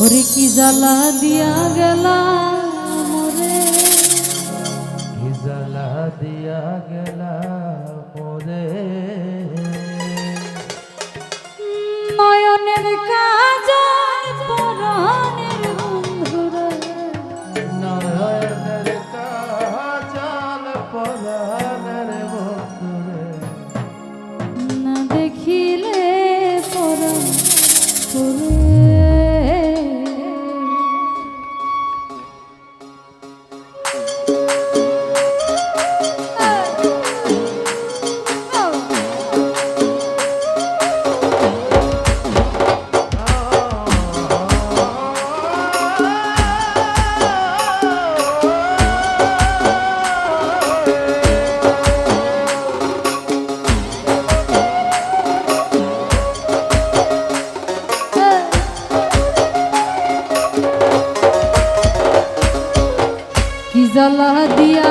ওরে কি জ্বালা দিয়া গেলা মোরে? জ্বালা দিয়া গেলা মোরে? জ্বালা দিয়া